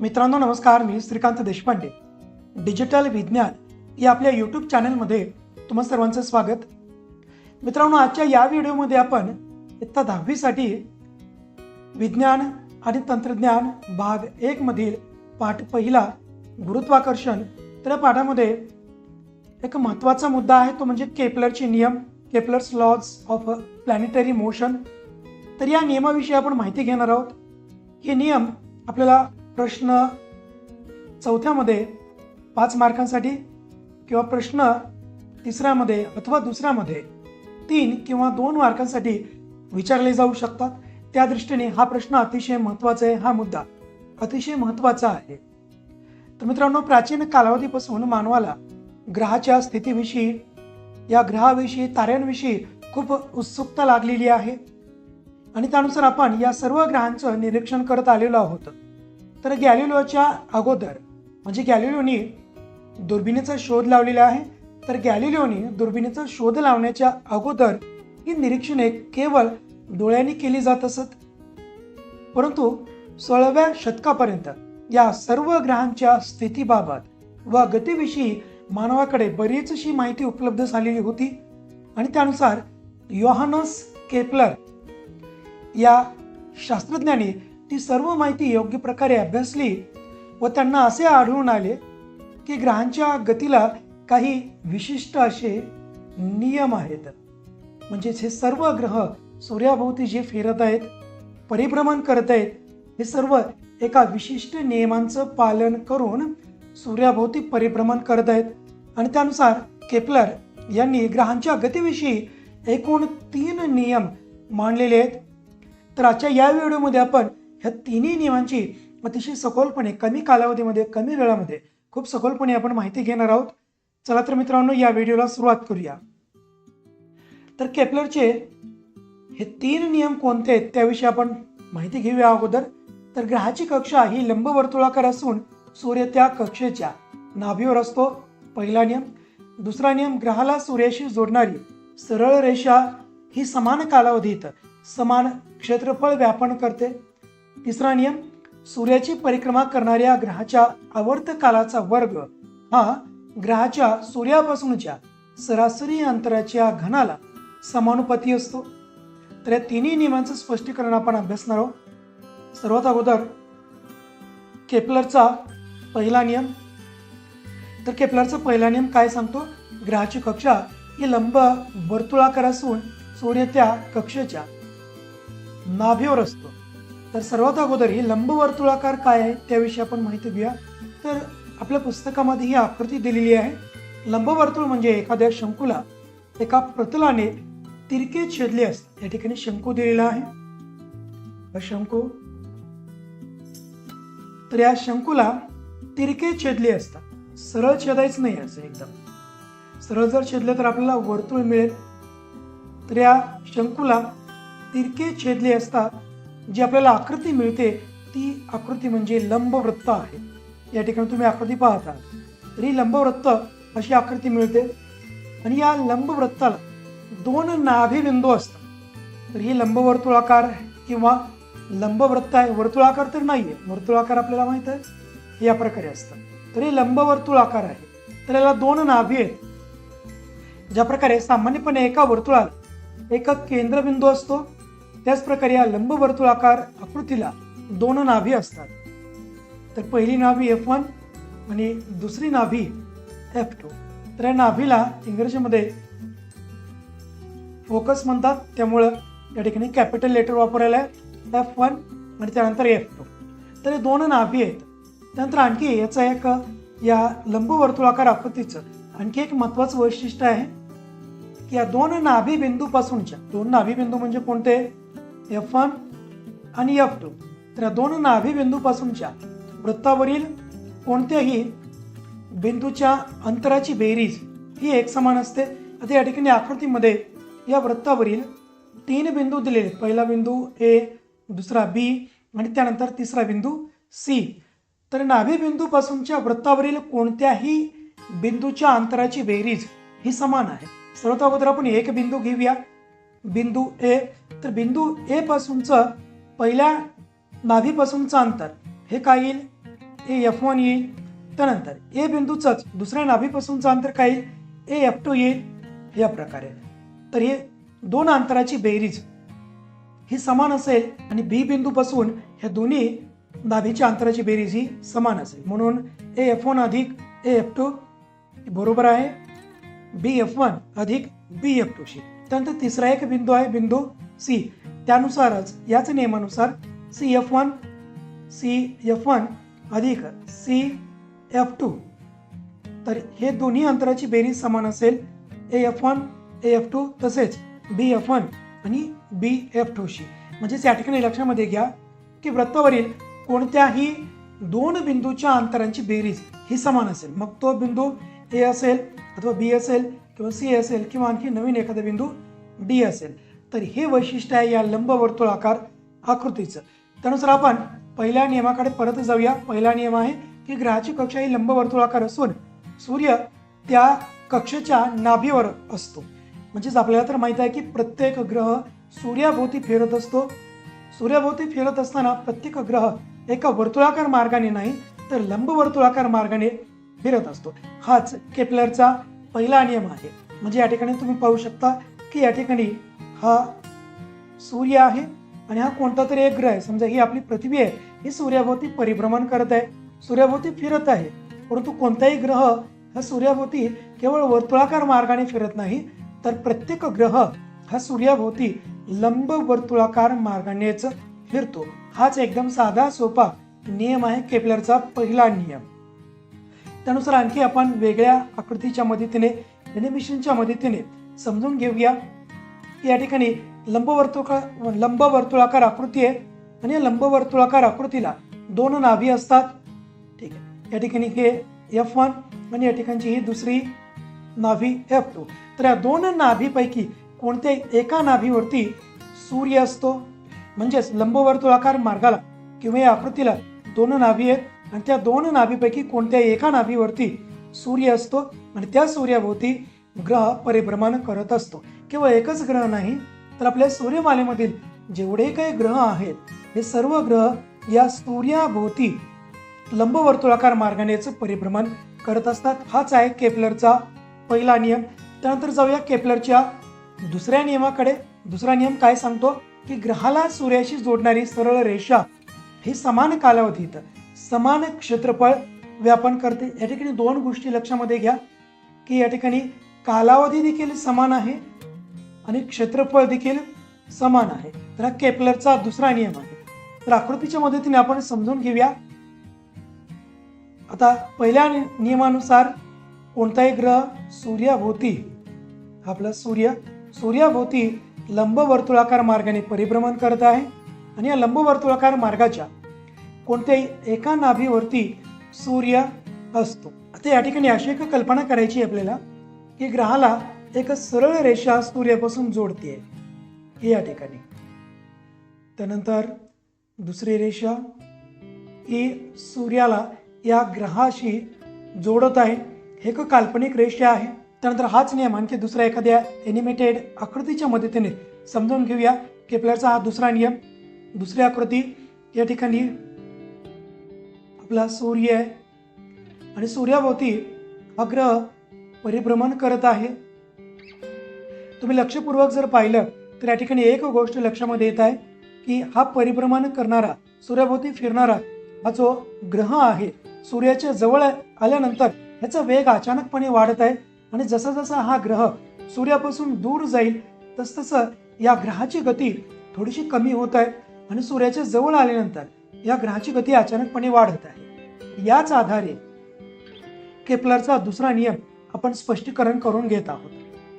मित्रांनो नमस्कार. मी श्रीकांत देशपांडे. डिजिटल विज्ञान या आपल्या यूट्यूब चॅनलमध्ये तुम्हा सर्वांचं स्वागत. मित्रांनो आजच्या या व्हिडिओमध्ये आपण इत्ता दहावीसाठी विज्ञान आणि तंत्रज्ञान भाग एकमधील पाठ पहिला गुरुत्वाकर्षण तर या पाठामध्ये एक महत्त्वाचा मुद्दा आहे. तो म्हणजे केपलरचे नियम Kepler's laws of planetary motion तर या नियमाविषयी आपण माहिती घेणार आहोत. हे नियम आपल्याला प्रश्न चौथ्यामध्ये पाच मार्कांसाठी किंवा प्रश्न तिसऱ्यामध्ये अथवा दुसऱ्यामध्ये तीन किंवा दोन मार्कांसाठी विचारले जाऊ शकतात. त्या दृष्टीने हा प्रश्न अतिशय महत्त्वाचा आहे हा मुद्दा अतिशय महत्त्वाचा आहे. तर मित्रांनो प्राचीन कालावधीपासून मानवाला ग्रहाच्या स्थितीविषयी या ग्रहाविषयी ताऱ्यांविषयी खूप उत्सुकता लागलेली आहे. आणि त्यानुसार आपण या सर्व ग्रहांचं निरीक्षण करत आलेलो आहोत. तर गॅलिलोच्या अगोदर म्हणजे गॅलिलोनी दुर्बिणीचा शोध लावलेला आहे. तर गॅलिलिओनी दुर्बिणीचा शोध लावण्याच्या अगोदर ही निरीक्षणे केवळ डोळ्यांनी केली जात असत. परंतु सोळाव्या शतकापर्यंत या सर्व ग्रहांच्या स्थितीबाबत व गतीविषयी मानवाकडे बरीचशी माहिती उपलब्ध झालेली होती. आणि त्यानुसार योहानस केपलर या शास्त्रज्ञांनी ती सर्व माहिती योग्य प्रकारे अभ्यासली व त्यांना असे आढळून आले की ग्रहांच्या गतीला काही विशिष्ट असे नियम आहेत. म्हणजेच हे सर्व ग्रह सूर्याभोवती जे फिरत आहेत परिभ्रमण करत आहेत हे सर्व एका विशिष्ट नियमांचं पालन करून सूर्याभोवती परिभ्रमण करत आहेत. आणि त्यानुसार केपलर यांनी ग्रहांच्या गतीविषयी एकूण तीन नियम मांडलेले आहेत. तर आजच्या या व्हिडिओमध्ये आपण ह्या तिन्ही नियमांची अतिशय सखोलपणे कमी कालावधीमध्ये कमी वेळामध्ये खूप सखोलपणे आपण माहिती घेणार आहोत. चला तर मित्रांनो या व्हिडिओला सुरुवात करूया. तर केपलरचे हे तीन नियम कोणते आहेत त्याविषयी आपण माहिती घेऊया अगोदर. तर ग्रहाची कक्षा ही लंबवर्तुळाकार असून सूर्य त्या कक्षेच्या नाभीवर असतो पहिला नियम. दुसरा नियम ग्रहाला सूर्याशी जोडणारी सरळ रेषा ही समान कालावधीत समान क्षेत्रफळ व्यापन करते. तिसरा नियम सूर्याची परिक्रमा करणाऱ्या ग्रहाच्या आवर्त कालाचा वर्ग हा ग्रहाच्या सूर्यापासूनच्या सरासरी अंतराच्या घनाला समानुपाती असतो. तर या तिन्ही नियमांचं स्पष्टीकरण आपण अभ्यासणार आहोत. सर्वात अगोदर केपलरचा पहिला नियम. तर केपलरचा पहिला नियम काय सांगतो? ग्रहाची कक्षा ही लंब वर्तुळाकार असून सूर्य त्या कक्षेच्या नाभेवर असतो. तर सर्वात अगोदर ही लंबवर्तुळाकार काय आहे त्याविषयी आपण माहिती घेऊया. तर आपल्या पुस्तकामध्ये ही आकृती दिलेली आहे. लंबवर्तुळ म्हणजे एखाद्या शंकूला एका प्रतलाने तिरके छेदले असतात या ठिकाणी शंकू दिलेला आहे. शंकू. तर या शंकूला तिरके छेदले असतात. सरळ छेदायचं नाही असं एकदम. सरळ जर छेदलं तर आपल्याला वर्तुळ मिळेल. तर या शंकूला तिरके छेदले असतात. जी आपल्याला आकृती मिळते ती आकृती म्हणजे लंबवृत्त आहे. या ठिकाणी तुम्ही आकृती पाहता तर ही लंबवृत्त अशी आकृती मिळते आणि या लंबवृत्ताला दोन नाभिबिंदू असतात. तर ही लंबवर्तुळाकार किंवा लंबवृत्त आहे. वर्तुळाकार तर नाही आहे वर्तुळाकार आपल्याला माहीत आहे. या प्रकारे असतं. तर हे लंबवर्तुळाकार आहे. तर याला दोन नाभी आहेत. ज्या प्रकारे सामान्यपणे एका वर्तुळाला एक केंद्रबिंदू असतो त्याचप्रकारे या लंबवर्तुळाकार आकृतीला दोन नाभी असतात. तर पहिली नाभी एफ वन आणि दुसरी नाभी एफ टू तर या नाभीला इंग्रजीमध्ये फोकस म्हणतात. त्यामुळं या ठिकाणी कॅपिटल लेटर वापरायला आहे एफ वन आणि त्यानंतर एफ टू तर हे दोन नाभी आहेत. त्यानंतर आणखी याचं एक या लंबवर्तुळाकार आकृतीचं आणखी एक महत्त्वाचं वैशिष्ट्य आहे की या दोन नाभी बिंदूपासूनच्या दोन नाभी बिंदू म्हणजे कोणते? एफ वन आणि एफ टू तर या दोन नाभी बिंदूपासूनच्या वृत्तावरील कोणत्याही बिंदूच्या अंतराची बेरीज ही एकसमान असते. आता या ठिकाणी आकृतीमध्ये या वृत्तावरील तीन बिंदू दिलेले. आहेत. पहिला बिंदू ए दुसरा बी आणि त्यानंतर तिसरा बिंदू सी तर नाभी बिंदूपासूनच्या वृत्तावरील कोणत्याही बिंदूच्या अंतराची बेरीज ही समान आहे. सर्वात अगोदर आपण एक बिंदू घेऊया. बिंदू ए तर बिंदू ए पासूनचं पहिल्या नाभीपासूनचं अंतर हे काय येईल? ए एफ वन येईल. त्यानंतर ए बिंदूचंच दुसऱ्या नाभीपासूनचं अंतर काय येईल? ए एफ टू येईल. या प्रकारे. तर हे दोन अंतराची बेरीज ही समान असेल आणि बी बिंदूपासून ह्या दोन्ही नाभीच्या अंतराची बेरीज ही समान असेल. म्हणून ए एफ वन अधिक ए एफ टू बरोबर आहे. बी एफ वन अधिक बी एफ टूशी त्यानंतर तिसरा एक बिंदू आहे बिंदू सी. त्यानुसारच याच नियमानुसार C F one C F one अधिक सी एफ टू तर हे दोन्ही अंतराची बेरीज समान असेल. A F one A F two तसेच बी एफ वन आणि बी एफ टूशी म्हणजेच या ठिकाणी लक्षामध्ये घ्या की वृत्तावरील कोणत्याही दोन बिंदूच्या अंतरांची बेरीज ही समान असेल. मग तो बिंदू ए असेल अथवा बी असेल किंवा सी असेल किंवा आणखी नवीन एखादा बिंदू डी असेल तर हे वैशिष्ट्य आहे या लंबवर्तुळाकार आकृतीचं. त्यानुसार आपण पहिल्या नियमाकडे परत जाऊया. पहिला नियम आहे की ग्रहाची कक्षा ही लंबवर्तुळाकार असून सूर्य त्या कक्षेच्या नाभीवर असतो. म्हणजेच आपल्याला तर माहीत आहे की प्रत्येक ग्रह सूर्याभोवती फिरत असतो. सूर्याभोवती फिरत असताना प्रत्येक ग्रह एका वर्तुळाकार मार्गाने नाही तर लंबवर्तुळाकार मार्गाने फिरत असतो. हाच केपलरचा पहिला नियम आहे. म्हणजे या ठिकाणी तुम्ही पाहू शकता की या ठिकाणी हा सूर्य आहे आणि हा कोणता तरी एक ग्रह आहे. समजा ही आपली पृथ्वी आहे ही सूर्याभोवती परिभ्रमण करत आहे सूर्याभोवती फिरत आहे. परंतु कोणताही ग्रह हा सूर्याभोवती केवळ वर्तुळाकार मार्गाने फिरत नाही तर प्रत्येक ग्रह हा सूर्याभोवती लंब वर्तुळाकार मार्गानेच फिरतो. हाच एकदम साधा सोपा नियम आहे केपलरचा पहिला नियम. त्यानुसार आणखी आपण वेगळ्या आकृतीच्या मदतीने एनिमेशनच्या मदतीने समजून घेऊया. या ठिकाणी लंबवर्तुळाकार लंबवर्तुळाकार आकृती आहे आणि या लंबवर्तुळाकार आकृतीला दोन नाभी असतात. ठीक आहे. या ठिकाणी हे एफ वन आणि या ठिकाणची ही दुसरी नाभी एफ टू तर या दोन नाभीपैकी कोणत्याही एका नाभीवरती सूर्य असतो. म्हणजेच लंबवर्तुळाकार मार्गाला किंवा या आकृतीला दोन नाभी आहेत. आणि त्या दोन नाभीपैकी कोणत्या एका नाभीवरती सूर्य असतो आणि त्या सूर्याभोवती ग्रह परिभ्रमण करत असतो. केवळ एकच ग्रह नाही तर आपल्या सूर्यमालेमधील जेवढे काही ग्रह आहेत हे सर्व ग्रह या सूर्याभोवती लंबवर्तुळाकार मार्गानेच परिभ्रमण करत असतात. हाच आहे केपलरचा पहिला नियम. त्यानंतर जाऊया केपलरच्या दुसऱ्या नियमाकडे. दुसरा नियम काय सांगतो? की ग्रहाला सूर्याशी जोडणारी सरळ रेषा ही समान कालावधीत समान क्षेत्रफळ व्यापन करते. या ठिकाणी दोन गोष्टी लक्षामध्ये घ्या की या ठिकाणी कालावधी देखील समान आहे आणि क्षेत्रफळ देखील समान आहे. तर हा केपलरचा दुसरा नियम आहे. तर आकृतीच्या मदतीने आपण समजून घेऊया. आता पहिल्या नियमानुसार कोणताही ग्रह सूर्याभोवती आपला सूर्य सूर्याभोवती लंबवर्तुळाकार मार्गाने परिभ्रमण करत आहे. आणि या लंबवर्तुळाकार मार्गाच्या कोणत्याही एका नाभीवरती सूर्य असतो. आता या ठिकाणी अशी एक कल्पना करायची आहे आपल्याला की ग्रहाला एक सरळ रेषा सूर्यापासून जोडते हे या ठिकाणी. त्यानंतर दुसरी रेषा ही सूर्याला या ग्रहाशी जोडत आहे. हे एक काल्पनिक रेषा आहे. त्यानंतर हाच नियम आणखी दुसऱ्या एखाद्या एनिमेटेड आकृतीच्या मदतीने समजून घेऊया. केपलरचा हा दुसरा नियम. दुसरी आकृती या ठिकाणी आपला सूर्य आहे. आणि सूर्याभोवती हा ग्रह परिभ्रमण करत आहे. तुम्ही लक्षपूर्वक जर पाहिलं तर या ठिकाणी एक गोष्ट लक्षामध्ये येत आहे की हा परिभ्रमण करणारा सूर्याभोवती फिरणारा हा जो ग्रह आहे सूर्याच्या जवळ आल्यानंतर ह्याचा वेग अचानकपणे वाढत आहे. आणि जसा जसा हा ग्रह सूर्यापासून दूर जाईल तसतसं या ग्रहाची गती थोडीशी कमी होत आहे. आणि सूर्याच्या जवळ आल्यानंतर या ग्रहाची गती अचानकपणे वाढत आहे. याच आधारे केपलरचा दुसरा नियम आपण स्पष्टीकरण करून घेत आहोत.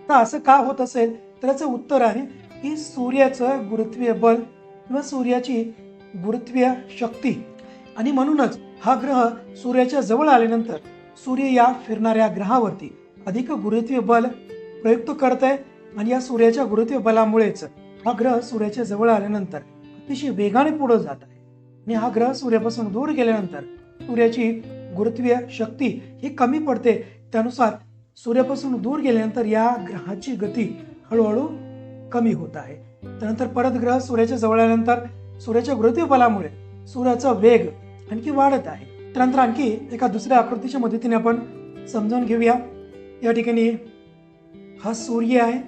तर असं का होत असेल? तर याचं उत्तर आहे की सूर्याचं गुरुत्वीय बल किंवा सूर्याची गुरुत्वीय शक्ती. आणि म्हणूनच हा ग्रह सूर्याच्या जवळ आल्यानंतर सूर्य या फिरणाऱ्या ग्रहावरती अधिक गुरुत्वीय बल प्रयुक्त करत आहे आणि या सूर्याच्या गुरुत्वीय बलामुळेच हा ग्रह सूर्याच्या जवळ आल्यानंतर अतिशय वेगाने पुढे जात आहे. आणि हा ग्रह सूर्यापासून दूर गेल्यानंतर सूर्याची गुरुत्वीय शक्ती ही कमी पडते. त्यानुसार सूर्यापासून दूर गेल्यानंतर या ग्रहाची गती हळूहळू कमी होत आहे. त्यानंतर परत ग्रह सूर्याच्या जवळ आल्यानंतर सूर्याच्या गुरुत्वीय बलामुळे सूर्याचा वेग आणखी वाढत आहे. त्यानंतर आणखी एका दुसऱ्या आकृतीच्या मदतीने आपण समजावून घेऊया. या ठिकाणी हा सूर्य आहे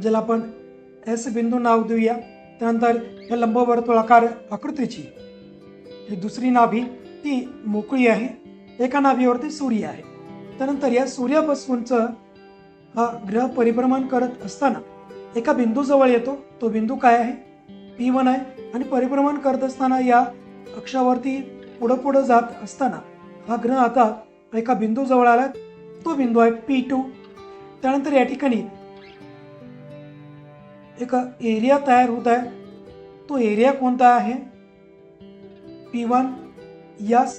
ज्याला आपण एस बिंदू नाव देऊया. त्यानंतर या लंबवर्तुळाकार आकृतीची ही दुसरी नाभी ती मोकळी आहे एका नाभीवरती सूर्य आहे. त्यानंतर या सूर्यापासूनचं हा ग्रह परिभ्रमण करत असताना एका बिंदूजवळ येतो. तो बिंदू काय आहे? पी वन आहे. आणि परिभ्रमण करत असताना या अक्षावरती पुढं पुढं जात असताना हा ग्रह आता एका बिंदूजवळ आला. तो बिंदू आहे पी टू. त्यानंतर या ठिकाणी एक एरिया तयार होत आहे. तो एरिया कोणता आहे? P one yes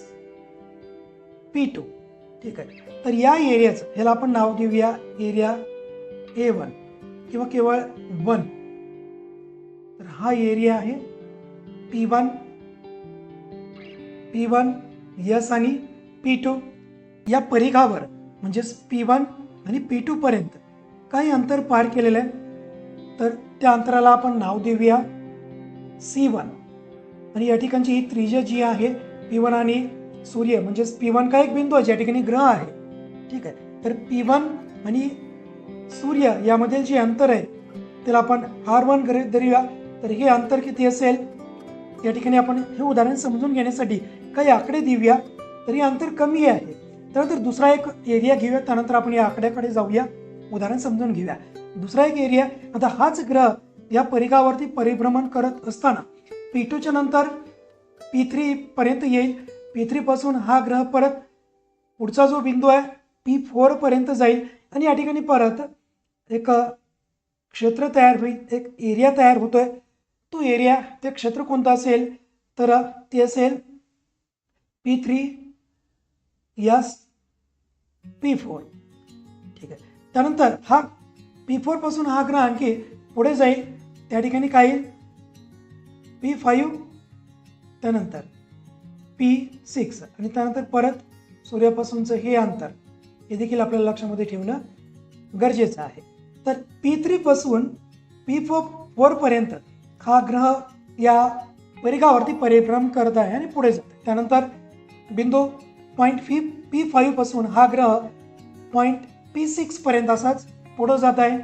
P two. ठीक आहे. तर या एरियाचं ह्याला आपण नाव देऊया एरिया ए वन किंवा केवळ वन तर हा एरिया आहे P one P one yes आणि पी टू. या परिघावर म्हणजेच पी वन आणि पी टू पर्यंत काही अंतर पार केलेलं आहे. तर त्या अंतराला आपण नाव देऊया सी वन. आणि या ठिकाणची ही त्रिज्या जी आहे पी वन आणि सूर्य म्हणजेच पी वन का एक बिंदू आहे ज्या ठिकाणी ग्रह आहे. ठीक आहे. तर पी वन आणि सूर्य यामधील जे अंतर आहे त्याला आपण आर वन गृहीत धरूया. तर हे अंतर किती असेल? या ठिकाणी आपण हे उदाहरण समजून घेण्यासाठी काही आकडे देऊया. तर हे अंतर कमी आहे. त्यानंतर दुसरा एक एरिया घेऊया. त्यानंतर आपण या आकड्याकडे जाऊया. उदाहरण समजून घेऊया. दुसरा एक एरिया आता हाच ग्रह या परिघावरती परिभ्रमण करत असताना पी टूच्या नंतर पी थ्रीपर्यंत येईल. पी थ्रीपासून हा ग्रह परत पुढचा जो बिंदू आहे पी फोरपर्यंत जाईल. आणि या ठिकाणी परत एक क्षेत्र तयार होईल. एक एरिया तयार होतो आहे तो एरिया ते क्षेत्र कोणतं असेल? तर ते असेल P three yes P four ठीक आहे. त्यानंतर हा पी फोरपासून हा ग्रह आणखी पुढे जाईल. त्या ठिकाणी काय येईल? पी फाईव्ह त्यानंतर पी सिक्स आणि त्यानंतर परत सूर्यापासूनचं हे अंतर हे देखील आपल्याला लक्षामध्ये ठेवणं गरजेचं आहे. तर पी थ्रीपासून पी फोर फोरपर्यंत हा ग्रह या परिघावरती परिभ्रम करत आहे आणि पुढे जात आहे. त्यानंतर बिंदू पॉईंट फी पी फाईव्हपासून हा ग्रह पॉईंट पी सिक्सपर्यंत असाच पुढं जात आहे.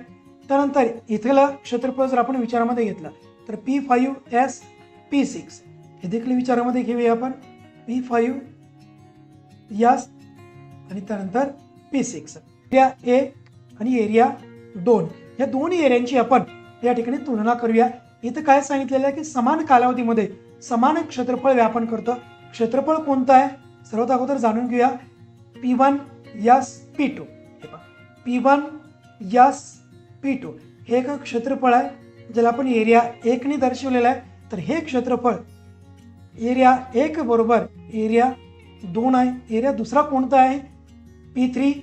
त्यानंतर इथलं क्षेत्रफळ जर आपण विचारामध्ये घेतलं तर P five yes P six हे देखील विचारामध्ये घेऊया आपण. पी फाईव्ह यस आणि त्यानंतर पी सिक्स एरिया ए आणि एरिया दोन. या दोन एरियांची आपण या ठिकाणी तुलना करूया. इथं काय सांगितलेलं आहे की समान कालावधीमध्ये समान क्षेत्रफळ व्यापन करतं. क्षेत्रफळ कोणतं आहे? सर्वात अगोदर जाणून घेऊया. P one yes P two P one yes P two हे एक क्षेत्रफळ आहे ज्याला आपण एरिया एकने दर्शवलेलं आहे. तर हे क्षेत्रफळ एरिया एक बरोबर एरिया दोन आहे. एरिया दुसरा कोणता आहे? P three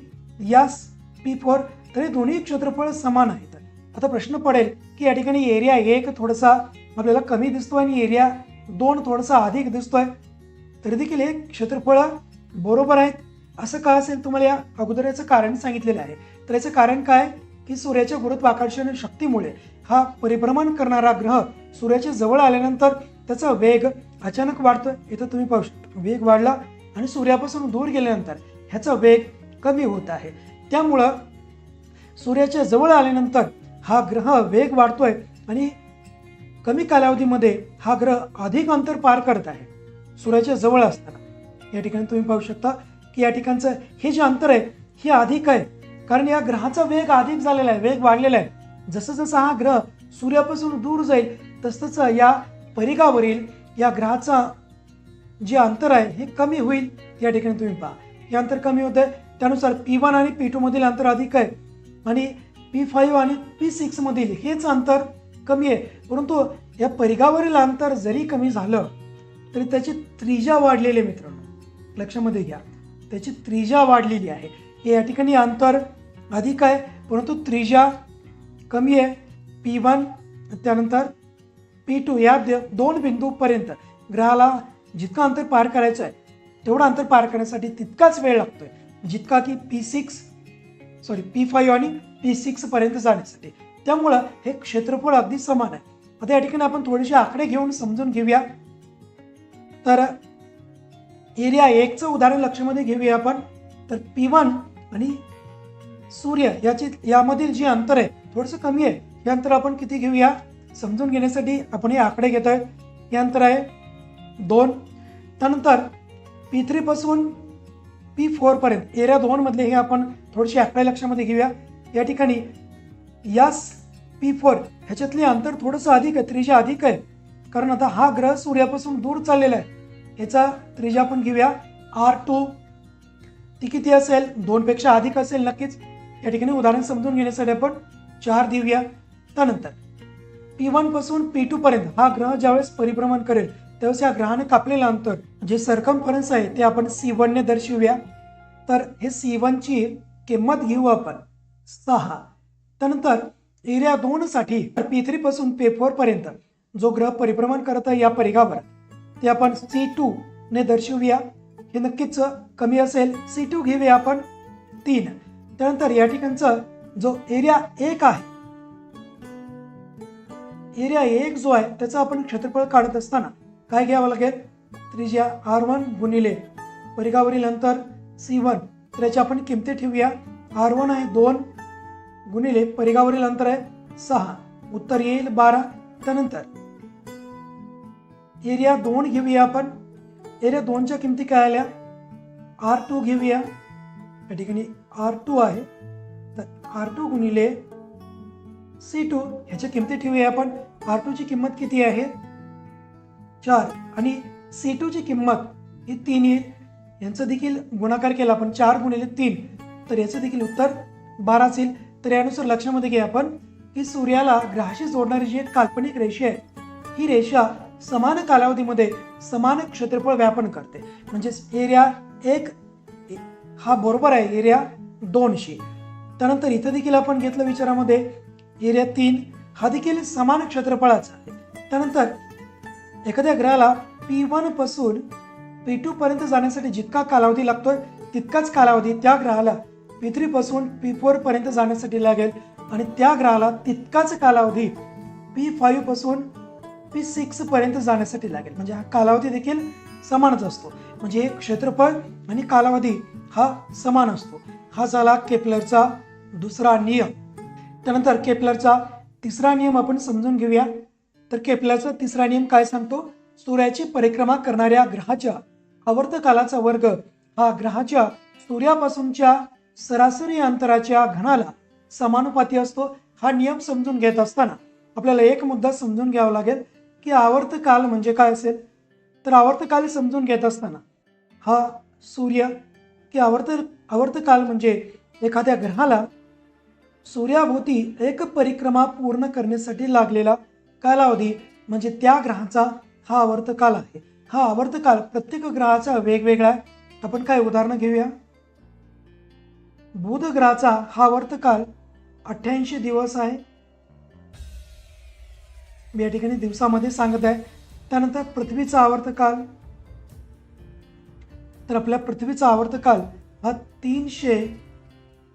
yes P four. तर हे दोन्ही क्षेत्रफळ समान आहेत. आता प्रश्न पडेल की या ठिकाणी एरिया एक थोडासा आपल्याला कमी दिसतोय आणि एरिया दोन थोडासा अधिक दिसतोय. तरी देखील हे क्षेत्रफळ बरोबर आहेत. असं का असेल? तुम्हाला या अगोदर याचं कारण सांगितलेलं आहे. तर याचं कारण काय? की सूर्याच्या गुरुत्वाकर्षण शक्तीमुळे हा परिभ्रमण करणारा ग्रह सूर्याच्या जवळ आल्यानंतर त्याचा वेग अचानक वाढतोय. इथं तुम्ही पाहू शकता वेग वाढला आणि सूर्यापासून दूर गेल्यानंतर ह्याचा वेग कमी होत आहे. त्यामुळं सूर्याच्या जवळ आल्यानंतर हा ग्रह वेग वाढतोय आणि कमी कालावधीमध्ये हा ग्रह अधिक अंतर पार करत आहे. सूर्याच्या जवळ असताना. या ठिकाणी तुम्ही पाहू शकता की या ठिकाणचं हे जे अंतर आहे हे अधिक आहे. कारण या ग्रहाचा वेग अधिक झालेला आहे वेग वाढलेला आहे. जसं जसं हा ग्रह सूर्यापासून दूर जाईल तसंच या परिघावरील या ग्रहाचा जे अंतर आहे हे कमी होईल या ठिकाणी तुम्ही पहा. हे अंतर कमी होतं आहे त्यानुसार पी वन आणि पी टूमधील अंतर अधिक आहे आणि पी फाईव्ह आणि पी सिक्समधील हेच अंतर कमी आहे. परंतु या परिघावरील अंतर जरी कमी झालं तरी त्याची त्रिजा वाढलेली आहे मित्रांनो. लक्षामध्ये घ्या. त्याची त्रिजा वाढलेली आहे. हे या ठिकाणी अंतर अधिक आहे परंतु त्रिजा कमी आहे. पी वन त्यानंतर पी टू या द- दोन बिंदूपर्यंत ग्रहाला जितकं अंतर पार करायचं आहे तेवढं अंतर पार करण्यासाठी तितकाच वेळ लागतोय जितका की P six sorry P five आणि पी सिक्स पर्यंत जाण्यासाठी. त्यामुळं हे क्षेत्रफळ अगदी समान आहे. आता या ठिकाणी आपण थोडेसे आकडे घेऊन समजून घेऊया. तर एरिया एकचं उदाहरण लक्षामध्ये घेऊया आपण. तर पी वन आणि सूर्य याची यामधील जे अंतर आहे थोडंसं कमी आहे. हे अंतर आपण किती घेऊया? समजून घेण्यासाठी आपण हे आकडे घेतोय. हे अंतर आहे दोन. त्यानंतर पी थ्रीपासून पी फोरपर्यंत एरिया दोनमधले हे आपण थोडेसे आकडे लक्षामध्ये घेऊया. या ठिकाणी या पी फोर ह्याच्यातले अंतर थोडंसं अधिक आहे त्रिजा अधिक आहे. कारण आता हा ग्रह सूर्यापासून दूर चाललेला आहे. ह्याचा त्रिजा आपण घेऊया. आर टू ती किती असेल? दोनपेक्षा अधिक असेल नक्कीच. या ठिकाणी उदाहरण समजून घेण्यासाठी आपण चार देऊया. त्यानंतर पी वनपासून पी टू पर्यंत हा ग्रह ज्यावेळेस परिभ्रमण करेल त्यावेळेस या ग्रहाने कापलेलं अंतर जे सरकमफरन्स आहे ते आपण सी वनने दर्शवूया. तर हे सी वनची किंमत घेऊ आपण. सहा. त्यानंतर एरिया दोनसाठी पी थ्रीपासून पी फोर पर्यंत जो ग्रह परिभ्रमण करत आहे या परिघावर ते आपण सी टू ने दर्शवूया. हे नक्कीच कमी असेल. सी टू घेऊया आपण तीन. त्यानंतर या ठिकाणचा जो एरिया एक आहे एरिया एक जो आहे त्याचं आपण क्षेत्रफळ काढत असताना काय घ्यावं लागेल? त्रिज्या आर वन गुणिले परिघावरील अंतर सी वन तर याची आपण किमती ठेवूया. आर वन आहे दोन गुणिले परिघावरील अंतर आहे सहा. उत्तर येईल बारा. त्यानंतर एरिया दोन घेऊया आपण. एरिया दोनच्या किमती काय आल्या? आर टू घेऊया. या ठिकाणी आर टू आहे. तर आर टू गुणिले सी टू ह्याच्या किमती ठेवूया आपण. आर टूची किंमत किती आहे? चार. आणि सी टूची किंमत ही तीन येईल यांचं देखील गुणाकार केला आपण. चार गुणिले तीन. तर याचं देखील उत्तर बारा असेल तर यानुसार लक्षामध्ये घ्या आपण की सूर्याला ग्रहाशी जोडणारी जी एक काल्पनिक रेषा आहे ही रेषा समान कालावधीमध्ये समान क्षेत्रफळ व्यापन करते. म्हणजेच एरिया एक हा बरोबर आहे एरिया दोनशे. त्यानंतर इथं देखील आपण घेतलं विचारामध्ये एरिया तीन हा देखील समान क्षेत्रफळाचा आहे. त्यानंतर एखाद्या ग्रहाला पी वनपासून पी टू पर्यंत जाण्यासाठी जितका कालावधी लागतोय तितकाच कालावधी त्या ग्रहाला पी थ्री पासून पी फोर पर्यंत जाण्यासाठी लागेल. आणि त्या ग्रहाला तितकाच कालावधी पी फाईव्हपासून पी सिक्स पर्यंत जाण्यासाठी लागेल. म्हणजे हा कालावधी देखील समानच असतो. म्हणजे हे क्षेत्रफळ आणि कालावधी हा समान असतो. हा झाला केपलरचा दुसरा नियम. त्यानंतर केपलरचा तिसरा नियम आपण समजून घेऊया. तर केपल्याचा तिसरा नियम काय सांगतो? सूर्याची परिक्रमा करणाऱ्या ग्रहाच्या आवर्तकालाचा वर्ग हा ग्रहाच्या सूर्यापासूनच्या सरासरी अंतराच्या घनाला समानुपाती असतो. हा नियम समजून घेत असताना आपल्याला एक मुद्दा समजून घ्यावा लागेल की आवर्तकाल म्हणजे काय असेल? तर आवर्तकाल समजून घेत असताना हा सूर्य की आवर्त आवर्तकाल म्हणजे एखाद्या ग्रहाला सूर्याभोवती एक परिक्रमा पूर्ण करण्यासाठी लागलेला कालावधी म्हणजे त्या ग्रहाचा हा आवर्तकाल आहे. हा आवर्तकाल प्रत्येक ग्रहाचा वेगवेगळा आहे. आपण काय उदाहरणं घेऊया. बुध ग्रहाचा हा आवर्तकाल अठ्ठ्याऐंशी दिवस आहे. मी या ठिकाणी दिवसामध्ये सांगत आहे. त्यानंतर पृथ्वीचा आवर्तकाल तर आपल्या पृथ्वीचा आवर्तकाल हा तीनशे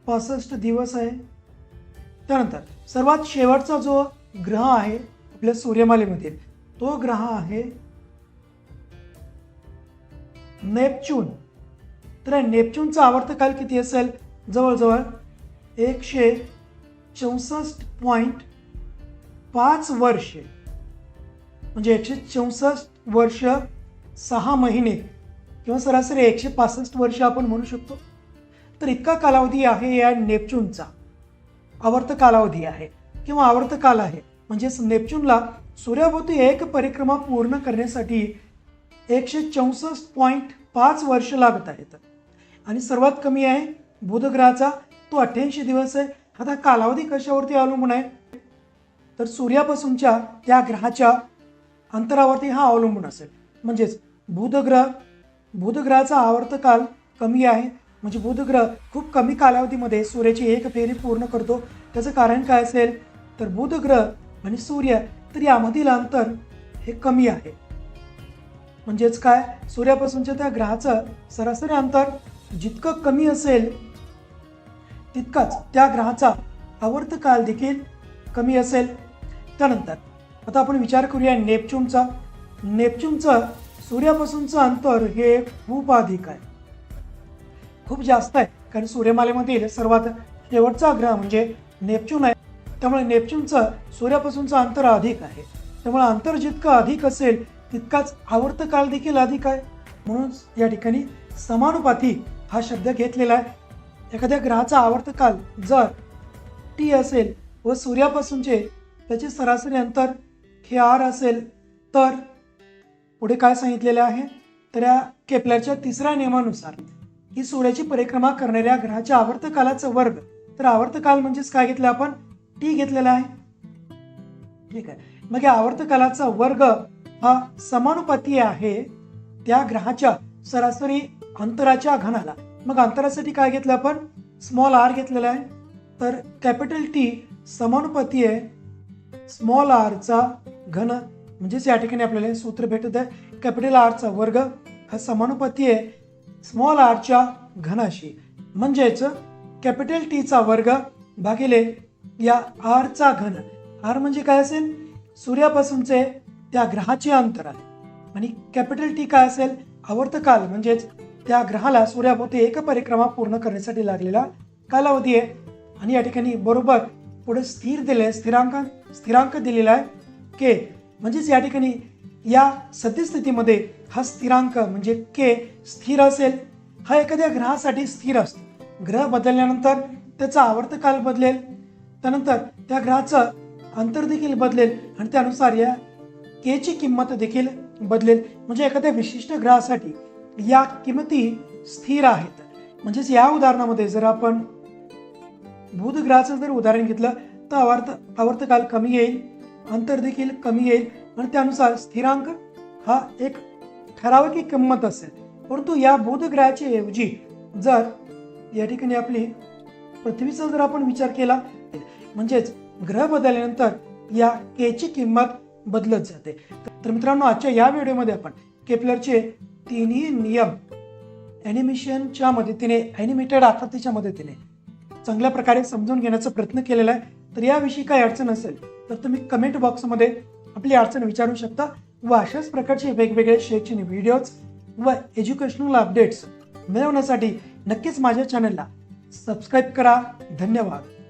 पासष्ट दिवस आहे. त्यानंतर सर्वात शेवटचा जो ग्रह आहे आपल्या सूर्यमालेमधील तो ग्रह आहे नेपच्यून. तर नेपच्यूनचा आवर्तकाल किती असेल? जवळजवळ एकशे चौसष्ट पॉईंट पाच वर्षे. म्हणजे एकशे चौसष्ट वर्ष सहा महिने किंवा सरासरी एकशे पासष्ट वर्ष आपण म्हणू शकतो. तर इतका कालावधी आहे या नेपच्यूनचा. आवर्त कालावधी आहे किंवा आवर्त काल आहे. म्हणजेच नेपच्यूनला सूर्याभोवती एक परिक्रमा पूर्ण करण्यासाठी एकशे चौसष्ट पॉईंट पाच वर्ष लागत आहेत. आणि सर्वात कमी आहे बुधग्रहाचा तो अठ्ठ्याऐंशी दिवस आहे. आता कालावधी कशावरती अवलंबून आहे? तर सूर्यापासूनच्या त्या ग्रहाच्या अंतरावरती हा अवलंबून असेल. म्हणजेच बुधग्रह बुधग्रहाचा आवर्तकाल कमी आहे म्हणजे बुधग्रह खूप कमी कालावधीमध्ये सूर्याची एक फेरी पूर्ण करतो. त्याचं कारण काय असेल? तर बुधग्रह आणि सूर्य तर यामधील अंतर हे कमी आहे. म्हणजेच काय? सूर्यापासूनच्या त्या ग्रहाचं सरासरी अंतर जितकं कमी असेल तितकाच त्या ग्रहाचा आवर्त काल देखील कमी असेल. त्यानंतर आता आपण विचार करूया नेपच्यूनचा. नेपच्यूनचं सूर्यापासूनचं अंतर हे खूप अधिक आहे. खूप जास्त आहे. कारण सूर्यमालेमधील सर्वात शेवटचा ग्रह म्हणजे नेपच्यून आहे. त्यामुळे नेपच्यूनचं सूर्यापासूनचं अंतर अधिक आहे. त्यामुळे अंतर जितकं अधिक असेल तितकाच आवर्त काल देखील अधिक आहे. म्हणून या ठिकाणी समानुपाती हा शब्द घेतलेला आहे. एखाद्या ग्रहाचा आवर्त काल जर टी असेल व सूर्यापासूनचे त्याचे सरासरी अंतर हे आर असेल तर पुढे काय सांगितलेलं आहे? तर या केपलरच्या तिसऱ्या नियमानुसार ही सोन्याची परिक्रमा करणाऱ्या ग्रहाच्या आवर्तकालाचा वर्ग. तर आवर्त काल म्हणजेच काय घेतलं आपण? टी घेतलेला आहे. ठीक आहे. मग या आवर्तकालाचा वर्ग हा समानुपाती आहे त्या ग्रहाच्या सरासरी अंतराच्या घनाला. मग अंतरासाठी काय घेतलं आपण? स्मॉल आर घेतलेला आहे. तर कॅपिटल टी समानुपाती आहे. स्मॉल आरचा घन म्हणजेच या ठिकाणी आपल्याला सूत्र भेटत आहे. कॅपिटल आरचा वर्ग हा समानुपाती आहे. स्मॉल आरच्या घनाशी. म्हणजेच कॅपिटल टीचा वर्ग भागिले या आरचा घन. आर म्हणजे काय असेल? सूर्यापासूनचे त्या ग्रहाचे अंतर आहे. आणि कॅपिटल टी काय असेल? आवर्तकाल म्हणजेच त्या ग्रहाला सूर्याभोवती एक परिक्रमा पूर्ण करण्यासाठी लागलेला कालावधी आहे. आणि या ठिकाणी बरोबर पुढे स्थिर दिले स्थिरांक स्थिरांक दिलेला आहे. के म्हणजेच या ठिकाणी या सद्यस्थितीमध्ये हा स्थिरांक म्हणजे के स्थिर असेल हा एखाद्या ग्रहासाठी स्थिर असतो. ग्रह बदलल्यानंतर त्याचा आवर्तकाल बदलेल त्यानंतर त्या ग्रहाचं अंतर देखील बदलेल आणि त्यानुसार या केची किंमत देखील बदलेल. म्हणजे एखाद्या विशिष्ट ग्रहासाठी या किमती स्थिर आहेत. म्हणजेच या उदाहरणामध्ये जर आपण बुध ग्रहाचं जर उदाहरण घेतलं तर आवर्त आवर्तकाल कमी येईल अंतर देखील कमी येईल आणि त्यानुसार स्थिरांक हा एक ठराविक किंमत असेल. परंतु या बोधग्रहाच्या ऐवजी जर या ठिकाणी आपली पृथ्वीचा जर आपण विचार केला म्हणजेच ग्रह बदलल्यानंतर या केची किंमत बदलत जाते. तर मित्रांनो आजच्या या व्हिडिओमध्ये आपण केपलरचे तिन्ही नियम ॲनिमेशनच्या मदतीने ॲनिमेटेड आकृतीच्या मदतीने चांगल्या प्रकारे समजून घेण्याचा प्रयत्न केलेला आहे. तर याविषयी काही अडचण असेल तर तुम्ही कमेंट बॉक्समध्ये आपली अडचण विचारू शकता. व अशाच प्रकारचे वेगवेगळे शैक्षणिक व्हिडिओज व एज्युकेशनल अपडेट्स मिळवण्यासाठी नक्कीच माझ्या चॅनलला सबस्क्राईब करा. धन्यवाद.